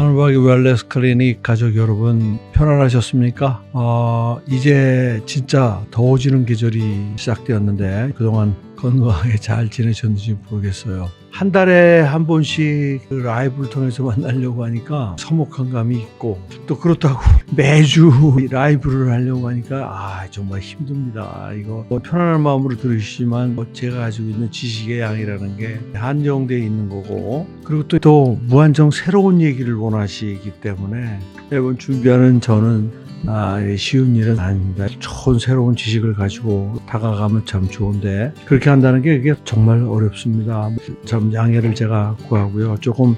하늘박이 웰레스 클리닉 가족 여러분 편안하셨습니까? 어, 이제 진짜 더워지는 계절이 시작되었는데 그동안 건강하게 잘 지내셨는지 모르겠어요. 한 달에 한 번씩 그 라이브를 통해서 만나려고 하니까 서먹한 감이 있고 또 그렇다고 매주 라이브를 하려고 하니까 아 정말 힘듭니다. 이거 뭐 편안한 마음으로 들으시지만 뭐 제가 가지고 있는 지식의 양이라는 게 한정되어 있는 거고 그리고 또, 또 무한정 새로운 얘기를 원하시기 때문에 매번 준비하는 저는 아, 예, 쉬운 일은 아닙니다. 좋은 새로운 지식을 가지고 다가가면 참 좋은데 그렇게 한다는 게 그게 정말 어렵습니다. 참 양해를 제가 구하고요. 조금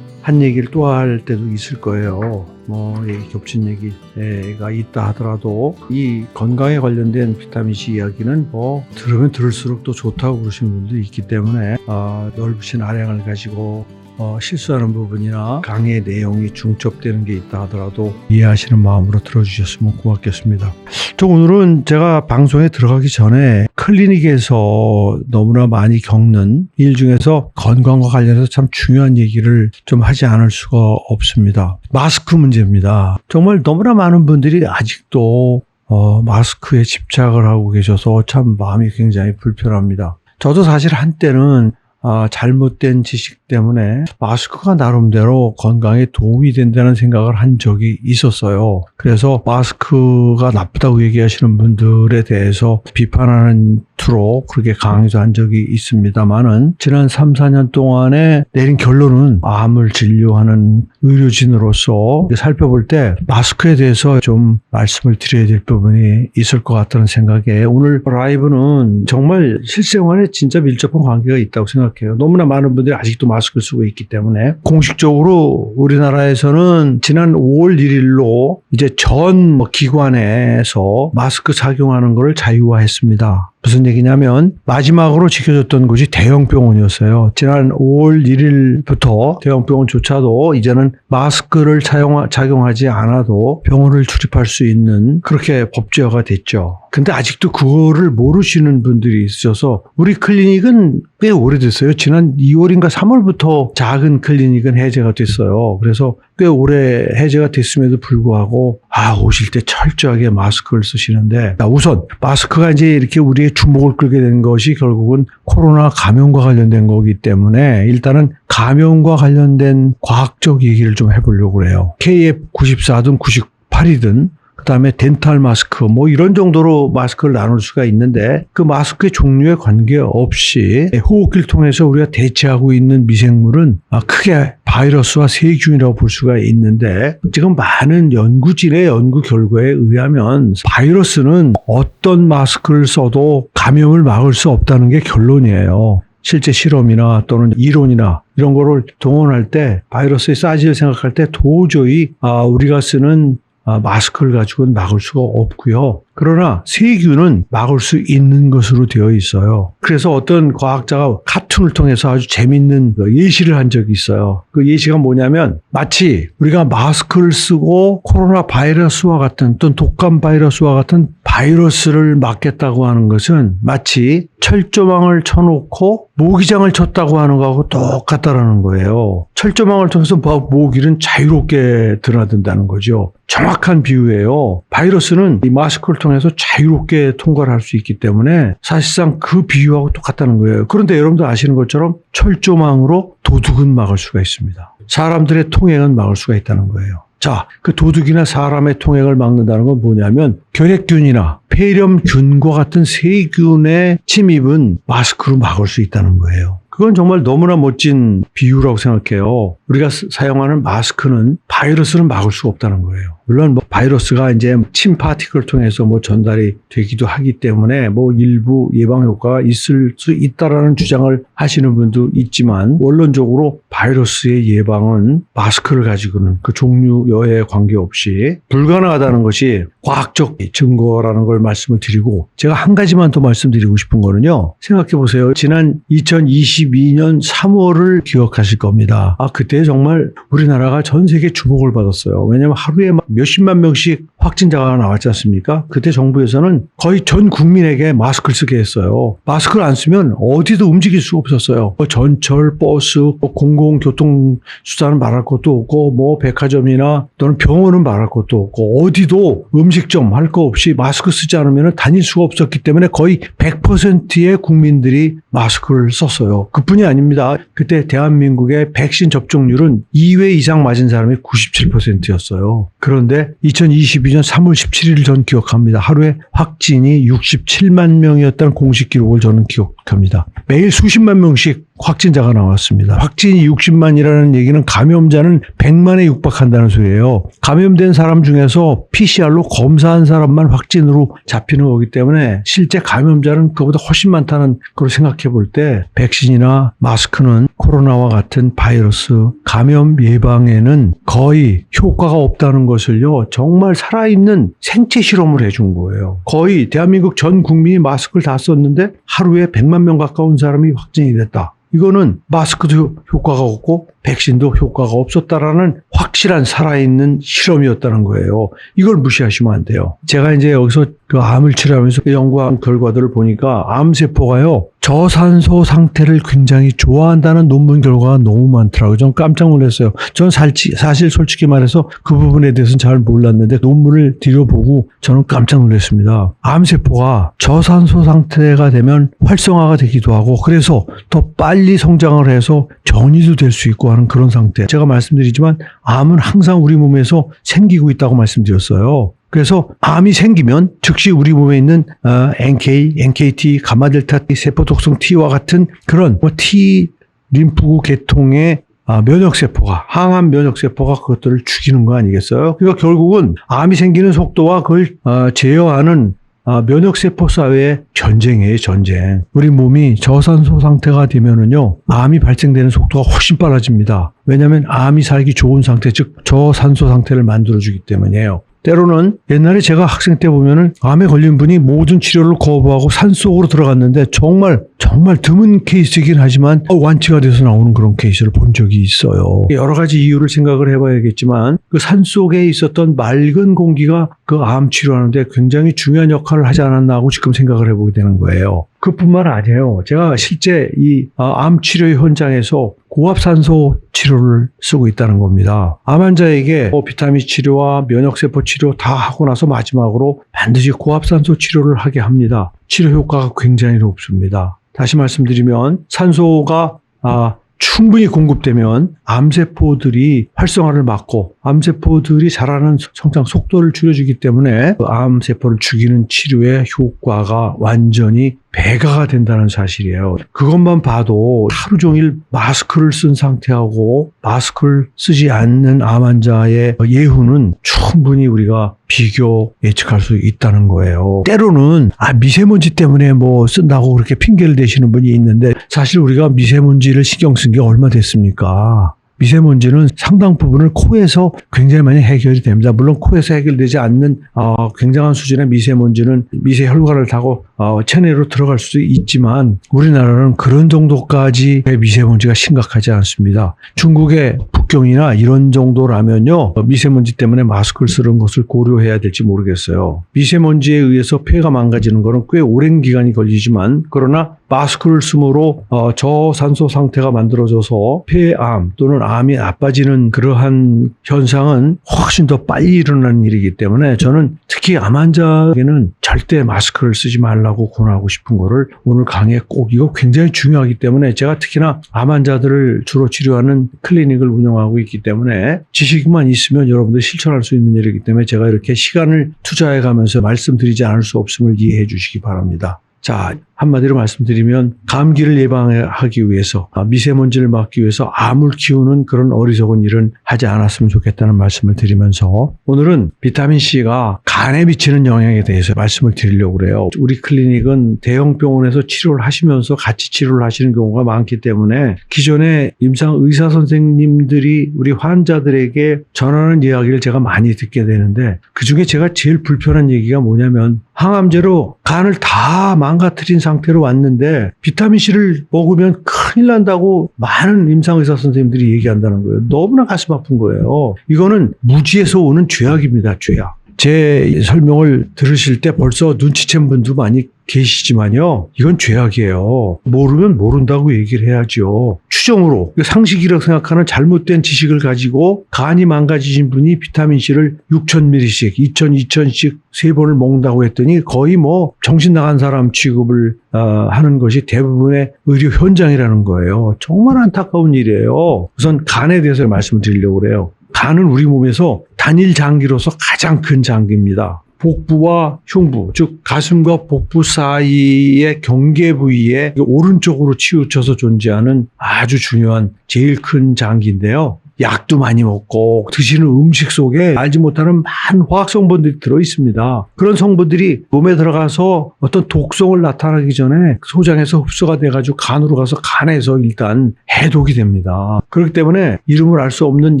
한 얘기를 또 할 때도 있을 거예요. 뭐 예, 겹친 얘기가 있다 하더라도 이 건강에 관련된 비타민 C 이야기는 뭐 들으면 들을수록 또 좋다고 그러시는 분도 있기 때문에 어, 넓으신 아량을 가지고 어, 실수하는 부분이나 강의 내용이 중첩되는 게 있다 하더라도 이해하시는 마음으로 들어주셨으면 고맙겠습니다. 저 오늘은 제가 방송에 들어가기 전에 클리닉에서 너무나 많이 겪는 일 중에서 건강과 관련해서 참 중요한 얘기를 좀 하지 않을 수가 없습니다. 마스크 문제입니다. 정말 너무나 많은 분들이 아직도 어, 마스크에 집착을 하고 계셔서 참 마음이 굉장히 불편합니다. 저도 사실 한때는 아, 잘못된 지식 때문에 마스크가 나름대로 건강에 도움이 된다는 생각을 한 적이 있었어요. 그래서 마스크가 나쁘다고 얘기하시는 분들에 대해서 비판하는 투로 그렇게 강의도 한 적이 있습니다만은 지난 3, 4년 동안에 내린 결론은 암을 진료하는 의료진으로서 살펴볼 때 마스크에 대해서 좀 말씀을 드려야 될 부분이 있을 것 같다는 생각에 오늘 라이브는 정말 실생활에 진짜 밀접한 관계가 있다고 생각해요. 너무나 많은 분들이 아직도 마스크를 쓰고 있기 때문에 공식적으로 우리나라에서는 지난 5월 1일로 이제 전 기관에서 마스크 착용하는 것을 자유화했습니다. 무슨 얘기 냐면 마지막으로 지켜줬던 곳이 대형병원이었어요. 지난 5월 1일부터 대형병원조차도 이제는 마스크를 차용, 착용하지 않아도 병원을 출입할 수 있는 그렇게 법제화가 됐죠. 근데 아직도 그거를 모르시는 분들이 있어서 우리 클리닉은 꽤 오래됐어요. 지난 2월인가 3월부터 작은 클리닉은 해제가 됐어요. 그래서 꽤 오래 해제가 됐음에도 불구하고 아 오실 때 철저하게 마스크를 쓰시는데 자, 우선 마스크가 이제 이렇게 우리의 주목을 끌게 된 것이 결국은 코로나 감염과 관련된 거기 때문에 일단은 감염과 관련된 과학적 얘기를 좀 해보려고 그래요. KF94든 98이든 그다음에 덴탈 마스크 뭐 이런 정도로 마스크를 나눌 수가 있는데 그 마스크의 종류에 관계없이 호흡기를 통해서 우리가 대체하고 있는 미생물은 아, 크게 바이러스와 세균이라고 볼 수가 있는데 지금 많은 연구진의 연구 결과에 의하면 바이러스는 어떤 마스크를 써도 감염을 막을 수 없다는 게 결론이에요. 실제 실험이나 또는 이론이나 이런 거를 동원할 때 바이러스의 사이즈를 생각할 때 도저히 아, 우리가 쓰는 아, 마스크를 가지고는 막을 수가 없고요. 그러나 세균은 막을 수 있는 것으로 되어 있어요. 그래서 어떤 과학자가 카툰을 통해서 아주 재밌는 예시를 한 적이 있어요. 그 예시가 뭐냐면 마치 우리가 마스크를 쓰고 코로나 바이러스와 같은 또는 독감 바이러스와 같은 바이러스를 막겠다고 하는 것은 마치 철조망을 쳐놓고 모기장을 쳤다고 하는 거하고 똑같다라는 거예요. 철조망을 통해서 모기는 자유롭게 드나든다는 거죠. 정확한 비유예요. 바이러스는 이 마스크를 통해서 자유롭게 통과를 할 수 있기 때문에 사실상 그 비유하고 똑같다는 거예요. 그런데 여러분들 아시는 것처럼 철조망으로 도둑은 막을 수가 있습니다. 사람들의 통행은 막을 수가 있다는 거예요. 자, 그 도둑이나 사람의 통행을 막는다는 건 뭐냐면 결핵균이나 폐렴균과 같은 세균의 침입은 마스크로 막을 수 있다는 거예요. 그건 정말 너무나 멋진 비유라고 생각해요. 우리가 사용하는 마스크는 바이러스를 막을 수가 없다는 거예요. 물론 뭐 바이러스가 이제 침 파티클을 통해서 뭐 전달이 되기도 하기 때문에 뭐 일부 예방 효과가 있을 수 있다라는 주장을 하시는 분도 있지만 원론적으로 바이러스의 예방은 마스크를 가지고는 그 종류 여에 관계없이 불가능하다는 것이 과학적 증거라는 걸 말씀을 드리고 제가 한 가지만 더 말씀드리고 싶은 거는요. 생각해 보세요. 지난 2022년 3월을 기억하실 겁니다. 아 그때 정말 우리나라가 전 세계 주목을 받았어요. 왜냐하면 하루에 막 몇십만 명씩 확진자가 나왔지 않습니까? 그때 정부에서는 거의 전 국민에게 마스크를 쓰게 했어요. 마스크를 안 쓰면 어디도 움직일 수가 없었어요. 뭐 전철, 버스, 뭐 공공교통 수단은 말할 것도 없고, 뭐 백화점이나 또는 병원은 말할 것도 없고, 어디도 음식점 할 거 없이 마스크 쓰지 않으면 다닐 수가 없었기 때문에 거의 100%의 국민들이 마스크를 썼어요. 그뿐이 아닙니다. 그때 대한민국의 백신 접종률은 2회 이상 맞은 사람이 97%였어요. 그런데 2022년 3월 17일 전 기억합니다. 하루에 확진이 67만 명이었다는 공식 기록을 저는 기억합니다. 매일 수십만 명씩 확진자가 나왔습니다. 확진이 60만이라는 얘기는 감염자는 100만에 육박한다는 소리예요. 감염된 사람 중에서 PCR로 검사한 사람만 확진으로 잡히는 거기 때문에 실제 감염자는 그보다 훨씬 많다는 걸 생각해 볼 때 백신이나 마스크는 코로나와 같은 바이러스 감염 예방에는 거의 효과가 없다는 것을요. 정말 살아있는 생체 실험을 해준 거예요. 거의 대한민국 전 국민이 마스크를 다 썼는데 하루에 100만 명 가까운 사람이 확진이 됐다. 이거는 마스크도 효과가 없고 백신도 효과가 없었다라는 확실한 살아있는 실험이었다는 거예요. 이걸 무시하시면 안 돼요. 제가 이제 여기서 그 암을 치료하면서 그 연구한 결과들을 보니까 암세포가요. 저산소 상태를 굉장히 좋아한다는 논문 결과가 너무 많더라고요. 전 깜짝 놀랐어요. 전 살치, 사실 솔직히 말해서 그 부분에 대해서는 잘 몰랐는데 논문을 들여보고 저는 깜짝 놀랐습니다. 암세포가 저산소 상태가 되면 활성화가 되기도 하고 그래서 더 빨리 성장을 해서 전이도 될 수 있고 하는 그런 상태. 제가 말씀드리지만 암은 항상 우리 몸에서 생기고 있다고 말씀드렸어요. 그래서 암이 생기면 즉시 우리 몸에 있는 어, NK, NKT, 가마델타 T, 세포 독성 T와 같은 그런 뭐 T 림프구 계통의 아, 면역세포가, 항암 면역세포가 그것들을 죽이는 거 아니겠어요? 그러니까 결국은 암이 생기는 속도와 그걸 어, 제어하는 아, 면역세포 사회의 전쟁이에요, 전쟁. 우리 몸이 저산소 상태가 되면은요, 암이 발생되는 속도가 훨씬 빨라집니다. 왜냐하면 암이 살기 좋은 상태, 즉 저산소 상태를 만들어주기 때문이에요. 때로는 옛날에 제가 학생 때 보면은 암에 걸린 분이 모든 치료를 거부하고 산 속으로 들어갔는데 정말 정말 드문 케이스이긴 하지만 완치가 돼서 나오는 그런 케이스를 본 적이 있어요. 여러 가지 이유를 생각을 해봐야겠지만 그 산 속에 있었던 맑은 공기가 그 암 치료하는데 굉장히 중요한 역할을 하지 않았나 하고 지금 생각을 해보게 되는 거예요. 그뿐만 아니에요. 제가 실제 이 아, 암 치료 현장에서 고압산소 치료를 쓰고 있다는 겁니다. 암 환자에게 뭐 비타민 치료와 면역세포 치료 다 하고 나서 마지막으로 반드시 고압산소 치료를 하게 합니다. 치료 효과가 굉장히 높습니다. 다시 말씀드리면 산소가 아, 충분히 공급되면 암세포들이 활성화를 막고 암세포들이 자라는 성장 속도를 줄여주기 때문에 그 암세포를 죽이는 치료의 효과가 완전히 배가가 된다는 사실이에요. 그것만 봐도 하루 종일 마스크를 쓴 상태하고 마스크를 쓰지 않는 암 환자의 예후는 충분히 우리가 비교 예측할 수 있다는 거예요. 때로는 아 미세먼지 때문에 뭐 쓴다고 그렇게 핑계를 대시는 분이 있는데 사실 우리가 미세먼지를 신경 쓴 게 얼마 됐습니까? 미세먼지는 상당 부분을 코에서 굉장히 많이 해결이 됩니다. 물론 코에서 해결되지 않는 어, 굉장한 수준의 미세먼지는 미세 혈관을 타고 어, 체내로 들어갈 수도 있지만 우리나라는 그런 정도까지의 미세먼지가 심각하지 않습니다. 중국의 북경이나 이런 정도라면요 미세먼지 때문에 마스크를 쓰는 것을 고려해야 될지 모르겠어요. 미세먼지에 의해서 폐가 망가지는 것은 꽤 오랜 기간이 걸리지만 그러나 마스크를 쓰므로 어, 저산소 상태가 만들어져서 폐암 또는 암이 나빠지는 그러한 현상은 훨씬 더 빨리 일어나는 일이기 때문에 저는 특히 암 환자에게는 절대 마스크를 쓰지 말라고 권하고 싶은 거를 오늘 강의에 꼭 이거 굉장히 중요하기 때문에 제가 특히나 암 환자들을 주로 치료하는 클리닉을 운영하고 있기 때문에 지식만 있으면 여러분들 실천할 수 있는 일이기 때문에 제가 이렇게 시간을 투자해 가면서 말씀드리지 않을 수 없음을 이해해 주시기 바랍니다. 자, 한마디로 말씀드리면 감기를 예방하기 위해서 아, 미세먼지를 막기 위해서 암을 키우는 그런 어리석은 일은 하지 않았으면 좋겠다는 말씀을 드리면서 오늘은 비타민 C가 간에 미치는 영향에 대해서 말씀을 드리려고 그래요. 우리 클리닉은 대형 병원에서 치료를 하시면서 같이 치료를 하시는 경우가 많기 때문에 기존에 임상 의사 선생님들이 우리 환자들에게 전하는 이야기를 제가 많이 듣게 되는데 그 중에 제가 제일 불편한 얘기가 뭐냐면 항암제로 간을 다 망가뜨린 상 태로 왔는데 비타민 C를 먹으면 큰일 난다고 많은 임상의사 선생님들이 얘기한다는 거예요. 너무나 가슴 아픈 거예요. 이거는 무지에서 오는 죄악입니다. 죄악. 제 설명을 들으실 때 벌써 눈치챈 분도 많이 계시지만요. 이건 죄악이에요. 모르면 모른다고 얘기를 해야죠. 추정으로 상식이라고 생각하는 잘못된 지식을 가지고 간이 망가지신 분이 비타민C를 6,000ml씩, 2,000, 2,000씩 세 번을 먹는다고 했더니 거의 뭐 정신 나간 사람 취급을 어, 하는 것이 대부분의 의료 현장이라는 거예요. 정말 안타까운 일이에요. 우선 간에 대해서 말씀을 드리려고 그래요. 간은 우리 몸에서 단일 장기로서 가장 큰 장기입니다. 복부와 흉부, 즉 가슴과 복부 사이의 경계 부위에 오른쪽으로 치우쳐서 존재하는 아주 중요한 제일 큰 장기인데요. 약도 많이 먹고 드시는 음식 속에 알지 못하는 많은 화학 성분들이 들어 있습니다. 그런 성분들이 몸에 들어가서 어떤 독성을 나타나기 전에 소장에서 흡수가 돼가지고 간으로 가서 간에서 일단 해독이 됩니다. 그렇기 때문에 이름을 알 수 없는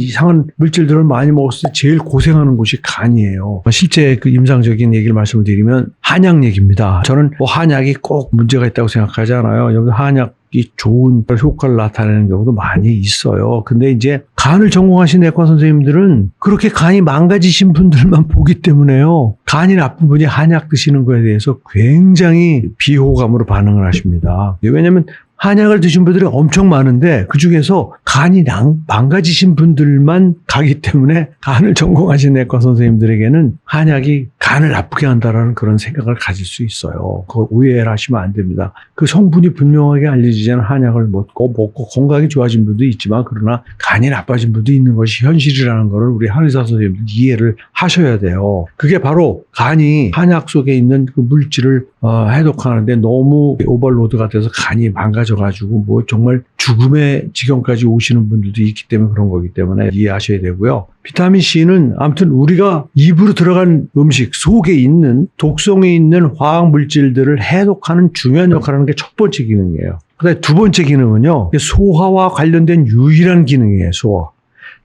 이상한 물질들을 많이 먹었을 때 제일 고생하는 곳이 간이에요. 실제 그 임상적인 얘기를 말씀을 드리면 한약 얘기입니다. 저는 뭐 한약이 꼭 문제가 있다고 생각하지 않아요. 여기 한약 이 좋은 효과를 나타내는 경우도 많이 있어요. 근데 이제 간을 전공하신 내과 선생님들은 그렇게 간이 망가지신 분들만 보기 때문에요. 간이 나쁜 분이 한약 드시는 거에 대해서 굉장히 비호감으로 반응을 하십니다. 왜냐하면 한약을 드신 분들이 엄청 많은데 그 중에서 간이 낭- 망가지신 분들만 가기 때문에 간을 전공하신 내과 선생님들에게는 한약이 간을 나쁘게 한다라는 그런 생각을 가질 수 있어요. 그거 오해를 하시면 안 됩니다. 그 성분이 분명하게 알려지지 않은 한약을 먹고 먹고 건강이 좋아진 분도 있지만 그러나 간이 나빠진 분도 있는 것이 현실이라는 것을 우리 한의사 선생님들 이해를 하셔야 돼요. 그게 바로 간이 한약 속에 있는 그 물질을 어, 해독하는데 너무 오버로드가 돼서 간이 망가져가지고 뭐 정말 죽음의 지경까지 오시는 분들도 있기 때문에 그런 거기 때문에 이해하셔야 되고요. 비타민 C는 아무튼 우리가 입으로 들어간 음식 속에 있는 독성이 있는 화학 물질들을 해독하는 중요한 역할을 하는 게 첫 번째 기능이에요. 그다음에 두 번째 기능은요. 소화와 관련된 유일한 기능이에요. 소화.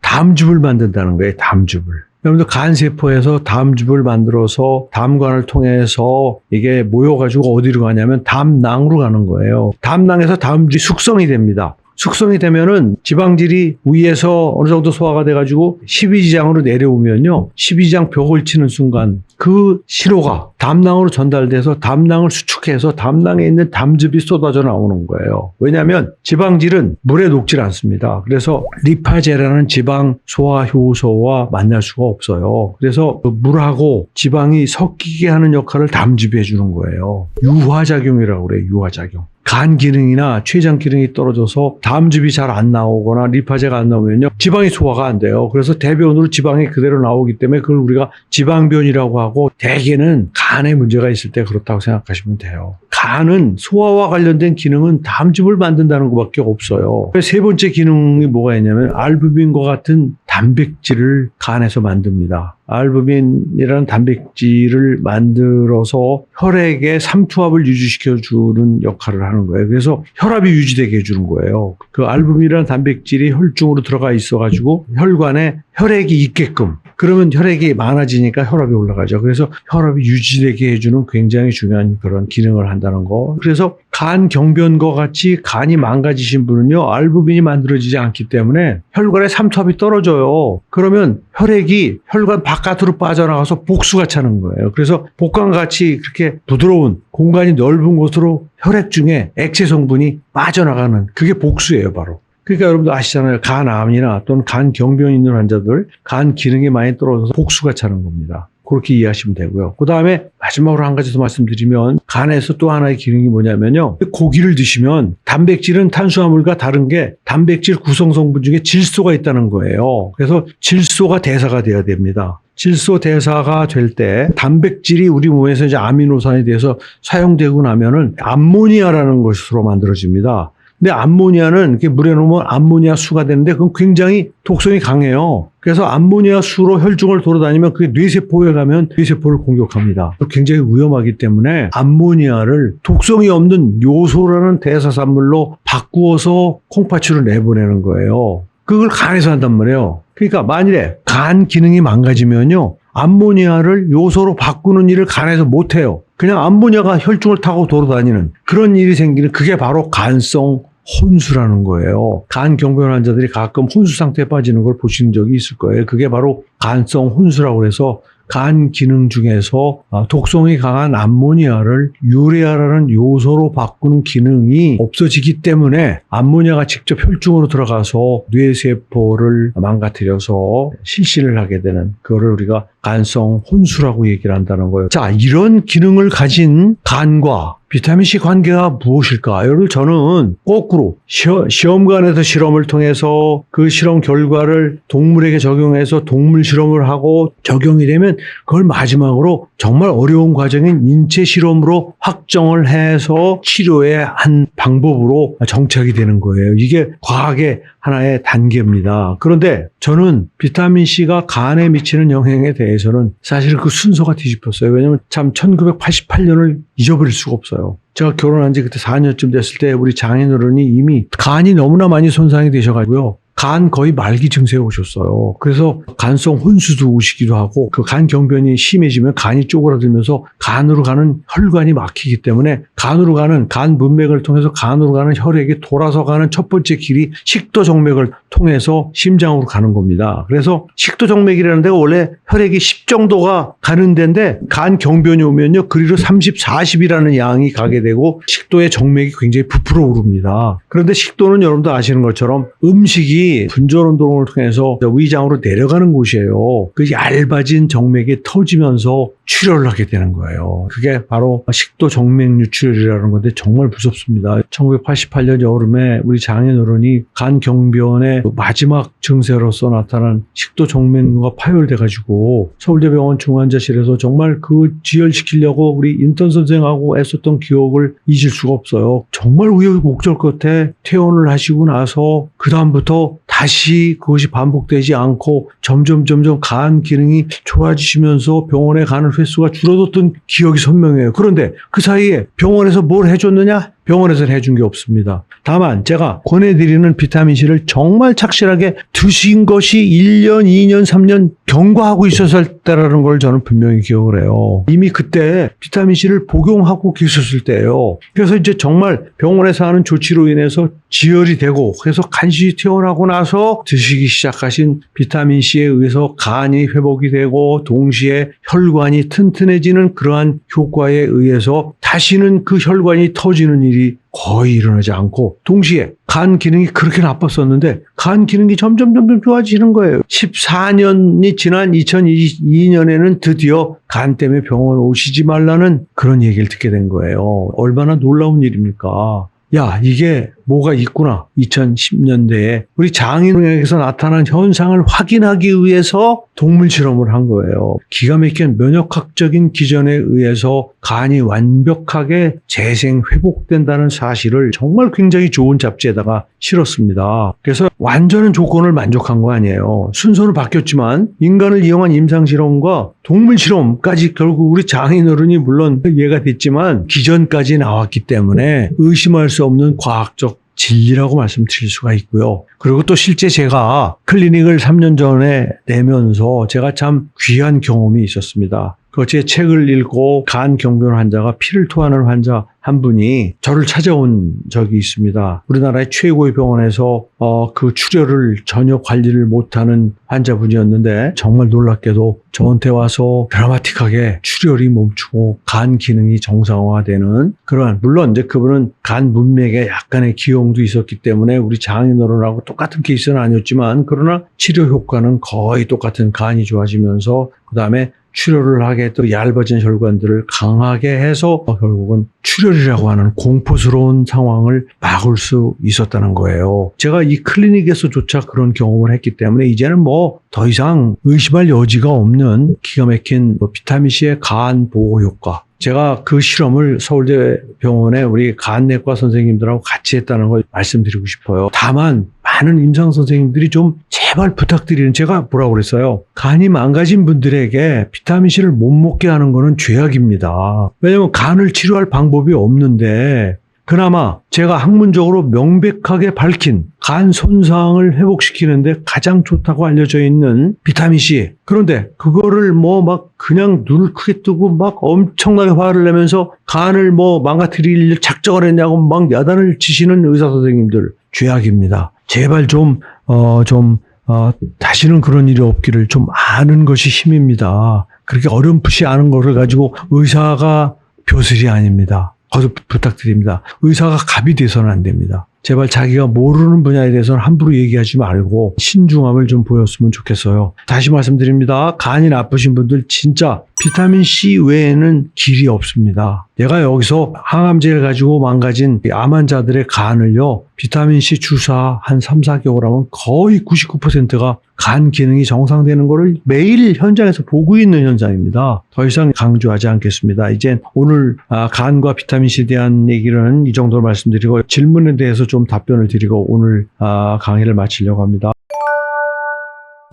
담즙을 만든다는 거예요. 담즙을. 여러분들 간세포에서 담즙을 만들어서 담관을 통해서 이게 모여가지고 어디로 가냐면 담낭으로 가는 거예요. 담낭에서 담즙이 숙성이 됩니다. 숙성이 되면은 지방질이 위에서 어느 정도 소화가 돼가지고 12지장으로 내려오면요. 12지장 벽을 치는 순간 그 시로가 담낭으로 전달돼서 담낭을 수축해서 담낭에 있는 담즙이 쏟아져 나오는 거예요. 왜냐하면 지방질은 물에 녹질 않습니다. 그래서 리파제라는 지방 소화 효소와 만날 수가 없어요. 그래서 그 물하고 지방이 섞이게 하는 역할을 담즙이 해주는 거예요. 유화작용이라고 그래요. 유화작용. 간 기능이나 췌장 기능이 떨어져서 담즙이 잘 안 나오거나 리파제가 안 나오면요 지방이 소화가 안 돼요. 그래서 대변으로 지방이 그대로 나오기 때문에 그걸 우리가 지방변이라고 하고 대개는 간에 문제가 있을 때 그렇다고 생각하시면 돼요. 간은 소화와 관련된 기능은 담즙을 만든다는 것밖에 없어요. 세 번째 기능이 뭐가 있냐면 알부민과 같은 단백질을 간에서 만듭니다. 알부민이라는 단백질을 만들어서 혈액의 삼투압을 유지시켜 주는 역할을 하는 거예요. 그래서 혈압이 유지되게 해주는 거예요. 그 알부민이라는 단백질이 혈중으로 들어가 있어가지고 혈관에 혈액이 있게끔 그러면 혈액이 많아지니까 혈압이 올라가죠. 그래서 혈압이 유지되게 해주는 굉장히 중요한 그런 기능을 한다는 거. 그래서 간 경변과 같이 간이 망가지신 분은요, 알부민이 만들어지지 않기 때문에 혈관의 삼투압이 떨어져요. 그러면 혈액이 혈관 바깥으로 빠져나가서 복수가 차는 거예요. 그래서 복강 같이 그렇게 부드러운 공간이 넓은 곳으로 혈액 중에 액체 성분이 빠져나가는 그게 복수예요, 바로. 그러니까 여러분들 아시잖아요. 간암이나 또는 간 경변 있는 환자들 간 기능이 많이 떨어져서 복수가 차는 겁니다. 그렇게 이해하시면 되고요. 그 다음에 마지막으로 한 가지 더 말씀드리면 간에서 또 하나의 기능이 뭐냐면요. 고기를 드시면 단백질은 탄수화물과 다른 게 단백질 구성 성분 중에 질소가 있다는 거예요. 그래서 질소가 대사가 돼야 됩니다. 질소 대사가 될 때 단백질이 우리 몸에서 이제 아미노산에 대해서 사용되고 나면은 암모니아라는 것으로 만들어집니다. 근데 암모니아는 이렇게 물에 넣으면 암모니아 수가 되는데 그건 굉장히 독성이 강해요. 그래서 암모니아 수로 혈중을 돌아다니면 그게 뇌세포에 가면 뇌세포를 공격합니다. 굉장히 위험하기 때문에 암모니아를 독성이 없는 요소라는 대사산물로 바꾸어서 콩팥으로 내보내는 거예요. 그걸 간에서 한단 말이에요. 그러니까 만일에 간 기능이 망가지면요. 암모니아를 요소로 바꾸는 일을 간에서 못해요. 그냥 암모니아가 혈중을 타고 돌아다니는 그런 일이 생기는 그게 바로 간성 혼수라는 거예요. 간 경변 환자들이 가끔 혼수 상태에 빠지는 걸 보신 적이 있을 거예요. 그게 바로 간성 혼수라고 해서 간 기능 중에서 아, 독성이 강한 암모니아를 유레아라는 요소로 바꾸는 기능이 없어지기 때문에 암모니아가 직접 혈중으로 들어가서 뇌세포를 망가뜨려서 실신을 하게 되는 그거를 우리가 간성 혼수라고 얘기를 한다는 거예요. 자, 이런 기능을 가진 간과 비타민C 관계가 무엇일까? 여러분 저는 거꾸로 시험, 시험관에서 실험을 통해서 그 실험 결과를 동물에게 적용해서 동물 실험을 하고 적용이 되면 그걸 마지막으로 정말 어려운 과정인 인체 실험으로 확정을 해서 치료의 한 방법으로 정착이 되는 거예요. 이게 과학의 하나의 단계입니다. 그런데 저는 비타민C가 간에 미치는 영향에 대해서는 사실 그 순서가 뒤집혔어요. 왜냐하면 참 1988년을 잊어버릴 수가 없어요. 제가 결혼한 지 그때 4년쯤 됐을 때 우리 장인어른이 이미 간이 너무나 많이 손상이 되셔가지고요. 간 거의 말기 증세에 오셨어요. 그래서 간성 혼수도 오시기도 하고 그 간 경변이 심해지면 간이 쪼그라들면서 간으로 가는 혈관이 막히기 때문에 간으로 가는 간 문맥을 통해서 간으로 가는 혈액이 돌아서 가는 첫 번째 길이 식도 정맥을 통해서 심장으로 가는 겁니다. 그래서 식도 정맥이라는 데가 원래 혈액이 10 정도가 가는 데인데 간 경변이 오면요. 그리로 30, 40이라는 양이 가게 되고 식도의 정맥이 굉장히 부풀어 오릅니다. 그런데 식도는 여러분도 아시는 것처럼 음식이 분절 운동을 통해서 위장으로 내려가는 곳이에요. 그 얇아진 정맥이 터지면서 출혈을 하게 되는 거예요. 그게 바로 식도 정맥 유출이라는 건데 정말 무섭습니다. 1988년 여름에 우리 장인 어른이 간 경변의 마지막 증세로서 나타난 식도 정맥류가 파열돼가지고 서울대병원 중환자실에서 정말 그 지혈시키려고 우리 인턴 선생하고 애썼던 기억을 잊을 수가 없어요. 정말 우여곡절 끝에 퇴원을 하시고 나서 그 다음부터 다시 그것이 반복되지 않고 점점 점점 간 기능이 좋아지시면서 병원에 가는 횟수가 줄어들었던 기억이 선명해요. 그런데 그 사이에 병원에서 뭘 해줬느냐? 병원에서는 해준 게 없습니다. 다만 제가 권해드리는 비타민C를 정말 착실하게 드신 것이 1년, 2년, 3년 경과하고 있었을 때라는 걸 저는 분명히 기억을 해요. 이미 그때 비타민C를 복용하고 계셨을 때예요. 그래서 이제 정말 병원에서 하는 조치로 인해서 지혈이 되고 그래서 간신히 퇴원하고 나서 드시기 시작하신 비타민C에 의해서 간이 회복이 되고 동시에 혈관이 튼튼해지는 그러한 효과에 의해서 다시는 그 혈관이 터지는 일이 거의 일어나지 않고 동시에 간 기능이 그렇게 나빴었는데 간 기능이 점점 점점 좋아지는 거예요. 14년이 지난 2022년에는 드디어 간 때문에 병원 오시지 말라는 그런 얘기를 듣게 된 거예요. 얼마나 놀라운 일입니까? 야, 이게 뭐가 있구나. 2010년대에 우리 장인에게서 나타난 현상을 확인하기 위해서 동물 실험을 한 거예요. 기가 막힌 면역학적인 기전에 의해서 간이 완벽하게 재생 회복된다는 사실을 정말 굉장히 좋은 잡지에다가 실었습니다. 그래서 완전한 조건을 만족한 거 아니에요. 순서는 바뀌었지만 인간을 이용한 임상 실험과 동물 실험까지 결국 우리 장인 어른이 물론 이해가 됐지만 기전까지 나왔기 때문에 의심할 수 없는 과학적 진리라고 말씀드릴 수가 있고요. 그리고 또 실제 제가 클리닉을 3년 전에 내면서 제가 참 귀한 경험이 있었습니다. 그 제 책을 읽고 간 경변 환자가 피를 토하는 환자 한 분이 저를 찾아온 적이 있습니다. 우리나라의 최고의 병원에서 어, 그 출혈을 전혀 관리를 못하는 환자분이었는데 정말 놀랍게도 저한테 와서 드라마틱하게 출혈이 멈추고 간 기능이 정상화되는 그러한 물론 이제 그분은 간 문맥에 약간의 기형도 있었기 때문에 우리 장인어른하고 똑같은 케이스는 아니었지만 그러나 치료 효과는 거의 똑같은 간이 좋아지면서 그 다음에 출혈을 하게 또 얇아진 혈관들을 강하게 해서 결국은 출혈이라고 하는 공포스러운 상황을 막을 수 있었다는 거예요. 제가 이 클리닉에서조차 그런 경험을 했기 때문에 이제는 뭐 더 이상 의심할 여지가 없는 기가 막힌 뭐 비타민C의 간 보호 효과. 제가 그 실험을 서울대 병원에 우리 간내과 선생님들하고 같이 했다는 걸 말씀드리고 싶어요. 다만 많은 임상 선생님들이 좀 제발 부탁드리는 제가 뭐라고 그랬어요. 간이 망가진 분들에게 비타민C를 못 먹게 하는 거는 죄악입니다. 왜냐면 간을 치료할 방법이 없는데 그나마 제가 학문적으로 명백하게 밝힌 간 손상을 회복시키는데 가장 좋다고 알려져 있는 비타민C. 그런데 그거를 뭐 막 그냥 눈을 크게 뜨고 막 엄청나게 화를 내면서 간을 뭐 망가뜨릴 작정을 했냐고 막 야단을 치시는 의사 선생님들 죄악입니다. 제발 좀, 어, 좀, 어, 다시는 그런 일이 없기를 좀 아는 것이 힘입니다. 그렇게 어렴풋이 아는 거를 가지고 의사가 벼슬이 아닙니다. 거듭 부탁드립니다. 의사가 갑이 돼서는 안 됩니다. 제발 자기가 모르는 분야에 대해서는 함부로 얘기하지 말고 신중함을 좀 보였으면 좋겠어요. 다시 말씀드립니다. 간이 나쁘신 분들 진짜 비타민 C 외에는 길이 없습니다. 내가 여기서 항암제를 가지고 망가진 이암 환자들의 간을요, 비타민 C 주사 한 3, 4개월 하면 거의 99%가 간 기능이 정상되는 것을 매일 현장에서 보고 있는 현장입니다. 더 이상 강조하지 않겠습니다. 이제 오늘 아, 간과 비타민 C에 대한 얘기는 이 정도로 말씀드리고 질문에 대해서 좀 답변을 드리고 오늘 아, 강의를 마치려고 합니다.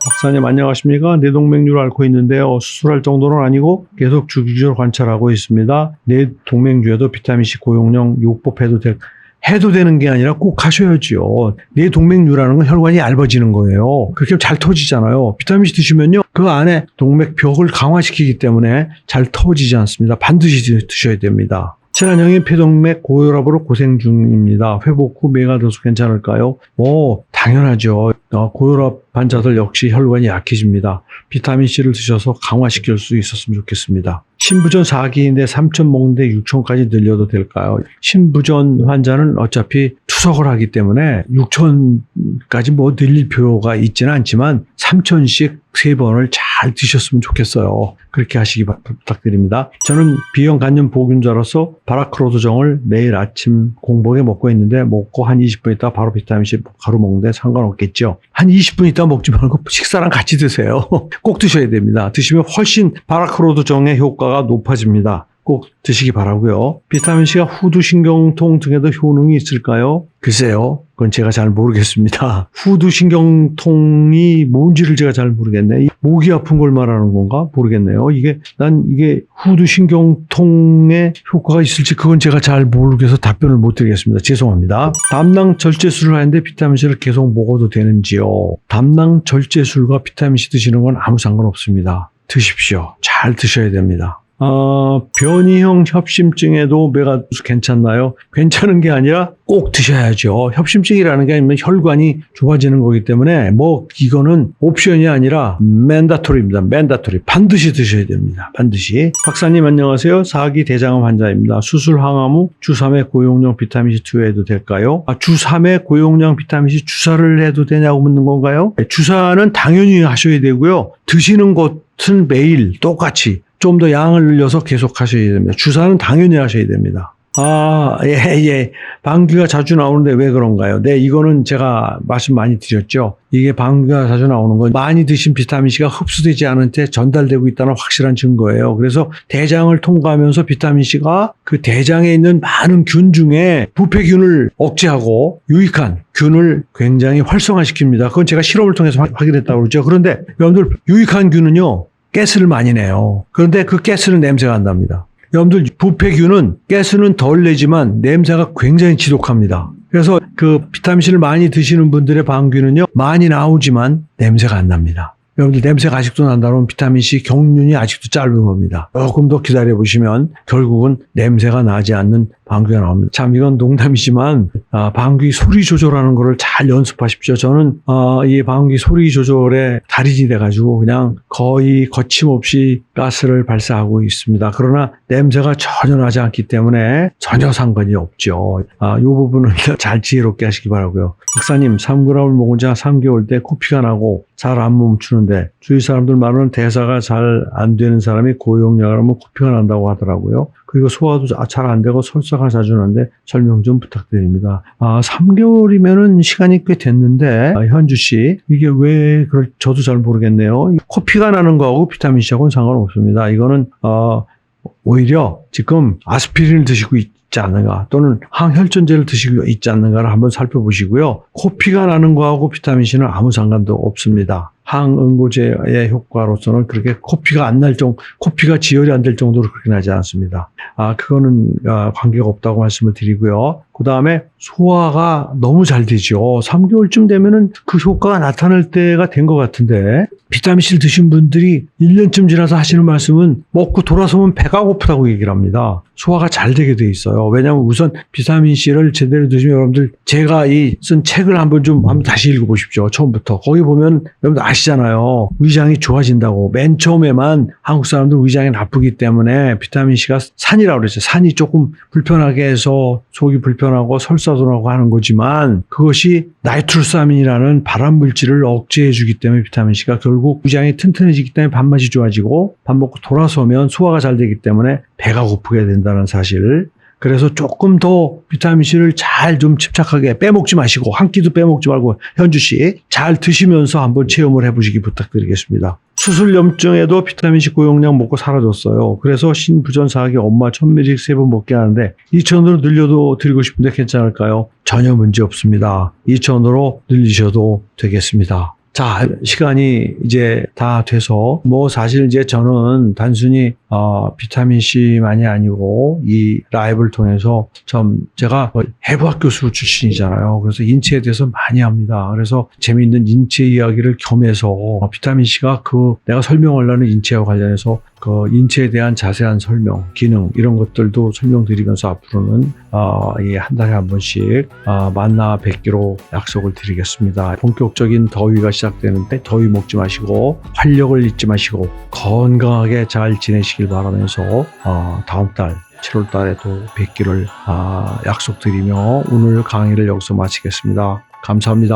박사님 안녕하십니까? 뇌동맥류를 앓고 있는데요. 수술할 정도는 아니고 계속 주기적으로 관찰하고 있습니다. 뇌동맥류에도 비타민C 고용량 요법 해도 될 해도 되는 게 아니라 꼭 하셔야죠. 뇌동맥류라는 건 혈관이 얇아지는 거예요. 그렇게 잘 터지잖아요. 비타민C 드시면요. 그 안에 동맥벽을 강화시키기 때문에 잘 터지지 않습니다. 반드시 드- 드셔야 됩니다. 친환형인 폐동맥 고혈압으로 고생 중입니다. 회복 후 메가 더수 괜찮을까요? 뭐 당연하죠. 어, 고혈압 환자들 역시 혈관이 약해집니다. 비타민 C를 드셔서 강화시킬 수 있었으면 좋겠습니다. 신부전 4기인데 3천 먹는데 6천까지 늘려도 될까요? 신부전 환자는 어차피 투석을 하기 때문에 6천까지 뭐 늘릴 필요가 있지는 않지만 3천씩 세 번을 잘 드셨으면 좋겠어요. 그렇게 하시기 바- 부탁드립니다. 저는 비형 간염 보균자로서 바라크로드정을 매일 아침 공복에 먹고 있는데 먹고 한 20분 있다 바로 비타민C 가루 먹는데 상관없겠죠. 한 20분 있다 먹지 말고 식사랑 같이 드세요. 꼭 드셔야 됩니다. 드시면 훨씬 바라크로드정의 효과가 높아집니다. 꼭 드시기 바라고요. 비타민C가 후두 신경통 등에도 효능이 있을까요? 글쎄요. 그건 제가 잘 모르겠습니다. 후두 신경통이 뭔지를 제가 잘 모르겠네. 이 목이 아픈 걸 말하는 건가? 모르겠네요. 이게 난 이게 후두 신경통에 효과가 있을지 그건 제가 잘 모르겠어서 답변을 못 드리겠습니다. 죄송합니다. 담낭 절제술을 하는데 비타민C를 계속 먹어도 되는지요? 담낭 절제술과 비타민C 드시는 건 아무 상관 없습니다. 드십시오. 잘 드셔야 됩니다. 어, 변이형 협심증에도 메가두스 괜찮나요? 괜찮은 게 아니라 꼭 드셔야죠. 협심증이라는 게 아니면 혈관이 좁아지는 거기 때문에 뭐 이거는 옵션이 아니라 맨다토리입니다. 맨다토리. 반드시 드셔야 됩니다. 반드시. 박사님 안녕하세요. 4기 대장암 환자입니다. 수술 항암 후 주3회 고용량 비타민C 투여해도 될까요? 아, 주3회 고용량 비타민C 주사를 해도 되냐고 묻는 건가요? 네, 주사는 당연히 하셔야 되고요. 드시는 것은 매일 똑같이 좀 더 양을 늘려서 계속 하셔야 됩니다. 주사는 당연히 하셔야 됩니다. 아, 예, 예. 방귀가 자주 나오는데 왜 그런가요? 네, 이거는 제가 말씀 많이 드렸죠. 이게 방귀가 자주 나오는 건 많이 드신 비타민C가 흡수되지 않은 채 전달되고 있다는 확실한 증거예요. 그래서 대장을 통과하면서 비타민C가 그 대장에 있는 많은 균 중에 부패균을 억제하고 유익한 균을 굉장히 활성화시킵니다. 그건 제가 실험을 통해서 확- 확인했다고 그러죠. 그런데 여러분들 유익한 균은요, 가스를 많이 내요. 그런데 그 가스는 냄새가 안 납니다. 여러분들 부패균은 가스는 덜 내지만 냄새가 굉장히 지독합니다. 그래서 그 비타민C를 많이 드시는 분들의 방귀는요 많이 나오지만 냄새가 안 납니다. 여러분들 냄새가 아직도 난다면 비타민C 경륜이 아직도 짧은 겁니다. 조금 더 기다려 보시면 결국은 냄새가 나지 않는 방귀가 나옵니다. 참 이건 농담이지만 아, 방귀 소리 조절하는 거를 잘 연습하십시오. 저는 아, 이 방귀 소리 조절에 달인이 돼가지고 그냥 거의 거침없이 가스를 발사하고 있습니다. 그러나 냄새가 전혀 나지 않기 때문에 전혀 상관이 없죠. 아, 이 부분은 잘 지혜롭게 하시기 바라고요. 박사님, 3g을 먹은 지한 3개월 때 코피가 나고 잘 안 멈추는데 주위 사람들 말로는 대사가 잘 안 되는 사람이 고용량을 하면 코피가 난다고 하더라고요. 그리고 소화도 잘 안 되고 설사가 자주 나는데 설명 좀 부탁드립니다. 아, 3개월이면은 시간이 꽤 됐는데 아, 현주 씨 이게 왜 그럴 저도 잘 모르겠네요. 코피가 나는 거하고 비타민 C하고는 상관없습니다. 이거는 어, 오히려 지금 아스피린을 드시고 있 지 않는가 또는 항혈전제를 드시고 있지 않는가를 한번 살펴보시고요. 코피가 나는 거하고 비타민 C는 아무 상관도 없습니다. 항응고제의 효과로서는 그렇게 코피가 안 날 정도, 코피가 지혈이 안 될 정도로 그렇게 나지 않습니다. 아, 그거는 아, 관계가 없다고 말씀을 드리고요. 그 다음에 소화가 너무 잘 되죠. 3개월쯤 되면은 그 효과가 나타날 때가 된 것 같은데 비타민C를 드신 분들이 1년쯤 지나서 하시는 말씀은 먹고 돌아서면 배가 고프다고 얘기를 합니다. 소화가 잘 되게 돼 있어요. 왜냐하면 우선 비타민C를 제대로 드시면 여러분들 제가 이 쓴 책을 한번 좀 한번 다시 읽어보십시오. 처음부터. 거기 보면 여러분들 아시잖아요. 위장이 좋아진다고. 맨 처음에만 한국 사람들 위장이 나쁘기 때문에 비타민C가 산이라고 그랬죠. 산이 조금 불편하게 해서 속이 불편하고 설사도 나고 하는 거지만 그것이 나이트로사민이라는 발암 물질을 억제해 주기 때문에 비타민C가 결국 위장이 튼튼해지기 때문에 밥맛이 좋아지고 밥 먹고 돌아서면 소화가 잘 되기 때문에 배가 고프게 된다는 사실. 그래서 조금 더 비타민C를 잘 좀 집착하게 빼먹지 마시고 한 끼도 빼먹지 말고 현주 씨 잘 드시면서 한번 체험을 해보시기 부탁드리겠습니다. 수술염증에도 비타민C 고용량 먹고 사라졌어요. 그래서 신부전사하게 엄마 1000ml 세번 먹게 하는데 2000으로 늘려도 드리고 싶은데 괜찮을까요? 전혀 문제 없습니다. 2000으로 늘리셔도 되겠습니다. 자, 시간이 이제 다 돼서, 뭐, 사실 이제 저는 단순히, 어, 비타민C만이 아니고, 이 라이브를 통해서 좀, 제가 뭐 해부학 교수 출신이잖아요. 그래서 인체에 대해서 많이 합니다. 그래서 재미있는 인체 이야기를 겸해서, 어, 비타민C가 그, 내가 설명하려는 인체와 관련해서 그 인체에 대한 자세한 설명, 기능, 이런 것들도 설명드리면서 앞으로는, 어, 이한 달에 한 번씩, 어, 만나 뵙기로 약속을 드리겠습니다. 본격적인 더위가 시작되는데 더위 먹지 마시고 활력을 잊지 마시고 건강하게 잘 지내시길 바라면서 어, 다음 달 7월 달에도 뵙기를 아, 약속드리며 오늘 강의를 여기서 마치겠습니다. 감사합니다.